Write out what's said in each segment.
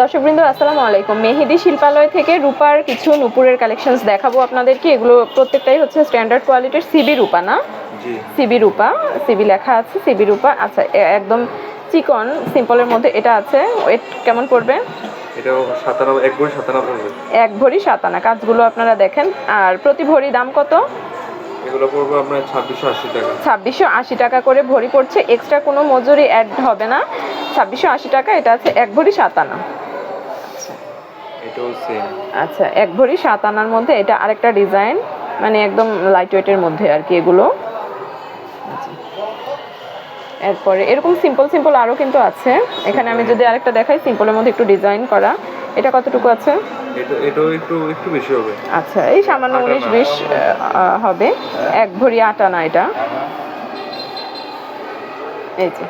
দর্শকবৃন্দ আসসালামু আলাইকুম। মেহেদি শিল্পালয় থেকে রূপার কিছু নুপুরের কালেকশনস দেখাবো আপনাদেরকে। এগুলো প্রত্যেকটাই হচ্ছে স্ট্যান্ডার্ড কোয়ালিটির সিবি রূপা না? সিবি রূপা সিবি লেখা আছে সিবি রূপা। আচ্ছা একদম চিকন সিম্পলের মধ্যে এটা আছে। ওয়েট কেমন পড়বে? এক ভরি সাতানা কাজগুলো আপনারা দেখেন। আর প্রতি ভরি দাম কত? এগুলো পড়বে আপনার ছাব্বিশশো আশি টাকা। ছাব্বিশশো আশি টাকা করে ভরি পড়ছে। এক্সট্রা কোনো মজুরি অ্যাড হবে না। ছাব্বিশশো আশি টাকা এটা আছে এক ভরি সাত আনা এটাও সেম আচ্ছা এক ভরি সাত আনার মধ্যে এটা আরেকটা ডিজাইন মানে একদম লাইট ওয়েটের মধ্যে আর কি এগুলো। আচ্ছা। এরপরে এরকম সিম্পল সিম্পল আরও কিন্তু আছে। এখানে আমি যদি আরেকটা দেখাই সিম্পলের মধ্যে একটু ডিজাইন করা। এটা কতটুকু আছে? এটাও একটু একটু বেশি হবে। আচ্ছা এই সামান্য উনিশ বিশ হবে। এক ভরি আট আনা এটা। এই যে।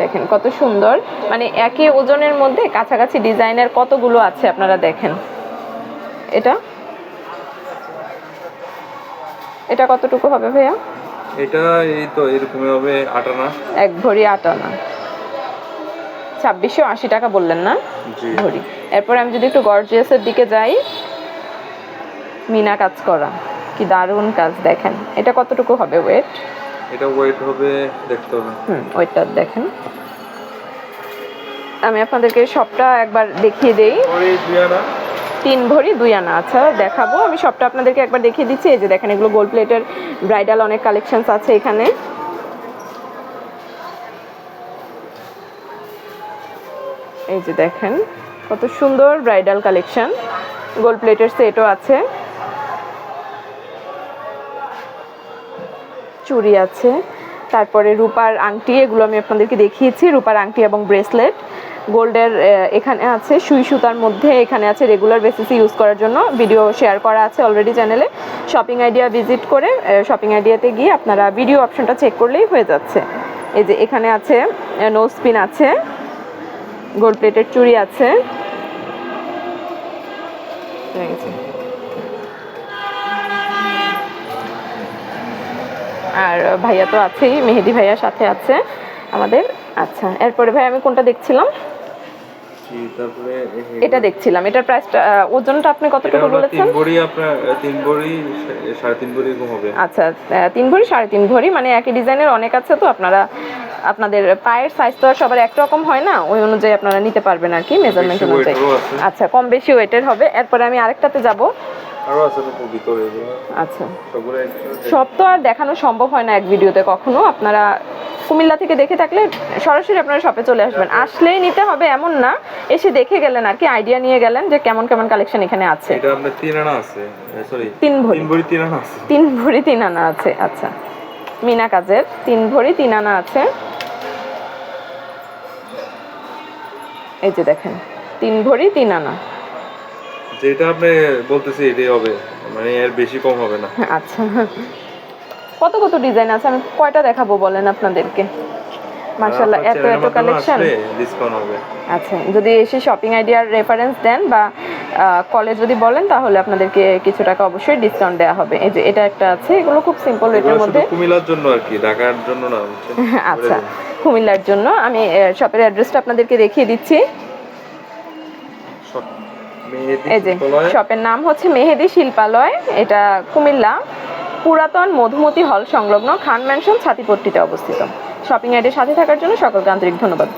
দেখেন কত সুন্দর। মানে একই ওজনের মধ্যে কাছাকাছি ডিজাইনের কতগুলো আছে আপনারা দেখেন। এটা? এটা কতটুকু হবে ভাইয়া? এটা এই তো এরকমই হবে আটানা এক ভরি আট আনা। ছাব্বিশশো আশি টাকা বললেন না? জি। ধরি এরপর আমি যদি একটু গর্জিয়াসের দিকে যাই মিনা কাজ করা। কি দারুণ কাজ দেখেন। এটা কতটুকু হবে ওয়েট এটা ওয়েট হবে দেখতে হবে। হুম ওয়েটটা দেখেন। আমি আপনাদেরকে সবটা একবার দেখিয়ে দেই। পরে দুই আনা। তিন ভরি দুই আনা আচ্ছা দেখাবো। আমি সবটা আপনাদেরকে একবার দেখিয়ে দিচ্ছি। এই যে দেখেন এগুলো গোল্ড প্লেটের ব্রাইডাল অনেক কালেকশনস আছে এখানে। এই যে দেখেন কত সুন্দর ব্রাইডাল কালেকশন গোল্ড প্লেটের সেটও আছে। চুড়ি আছে। তারপরে রূপার আংটি, এগুলো আমি আপনাদেরকে দেখিয়েছি, রূপার আংটি এবং ব্রেসলেট। গোল্ডের এখানে আছে সুই সুতার মধ্যে, এখানে আছে রেগুলার বেসিসে ইউজ করার জন্য। ভিডিও শেয়ার করা আছে অলরেডি চ্যানেলে শপিং আইডিয়া ভিজিট করে শপিং আইডিয়াতে গিয়ে আপনারা ভিডিও অপশনটা চেক করলেই হয়ে যাচ্ছে। এই যে এখানে আছে নো স্পিন আছে গোল্ড প্লেটের চুড়ি আছে এই যে। আর ভাইয়া তো আছেই মেহেদি ভাইয়ার সাথে আছে আমাদের। আচ্ছা এরপরে ভাই আমি কোনটা দেখছিলাম? এটা দেখছিলাম এটার প্রাইসটা ওজনটা আপনি কতটুকু বলেছেন? আপনার তিন বড়ি সাড়ে তিন বড়ি এরকম হবে। আচ্ছা তিন ভরি সাড়ে তিন ভরি মানে একই ডিজাইনের অনেক আছে তো আপনারা আপনাদের পায়ের সাইজ তো আর সবার একরকম হয় না ওই অনুযায়ী আপনারা নিতে পারবেন আর কি মেজারমেন্ট অনুযায়ী। আচ্ছা কম বেশি ওয়েটের হবে। এরপরে আমি আরেকটাতে যাব। আরও আছে ভিতরে আচ্ছা। সব তো আর দেখানো সম্ভব হয় না এক ভিডিওতে কখনো। আপনারা কুমিল্লা থেকে দেখে থাকলে সরাসরি আপনারা শপে চলে আসবেন। আসলেই নিতে হবে এমন না এসে দেখে গেলেন আর কি আইডিয়া নিয়ে গেলেন যে কেমন কেমন কালেকশন এখানে আছে। এটা আপনার তিন আনা আছে। সরি তিন ভরি। তিন বড়ি তিন আনা আছে। তিন ভরি তিন আনা আছে আচ্ছা। মিনা কাজের তিন ভরি তিন আনা আছে। এই যে দেখেন তিন ভরি তিন আনা। যেটা আপনি বলতেছি এটাই হবে। মানে এর বেশি কম হবে না। আচ্ছা। কত কত ডিজাইন আছে? আমি কয়টা দেখাবো বলেন আপনাদেরকে? মার্শাল্লাহ এত এত কালেকশন ডিসকাউন্ট হবে। আচ্ছা যদি এসে শপিং আইডিয়ার রেফারেন্স দেন বা কলে যদি বলেন তাহলে আপনাদেরকে কিছু টাকা অবশ্যই ডিসকাউন্ট দেওয়া হবে। এই যে এটা একটা আছে এগুলো খুব সিম্পল এগুলো রেটের মধ্যে। কুমিল্লার জন্য আর কি ঢাকার জন্য না আচ্ছা কুমিল্লার জন্য আমি শপের অ্যাড্রেসটা আপনাদেরকে দেখিয়ে দিচ্ছি। এই যে শপের নাম হচ্ছে মেহেদি শিল্পালয়। এটা কুমিল্লা পুরাতন মধুমতি হল সংলগ্ন খান ম্যানশন ছাতিপট্টিতে অবস্থিত। শপিং আইডির সাথে থাকার জন্য সকলকে আন্তরিক ধন্যবাদ।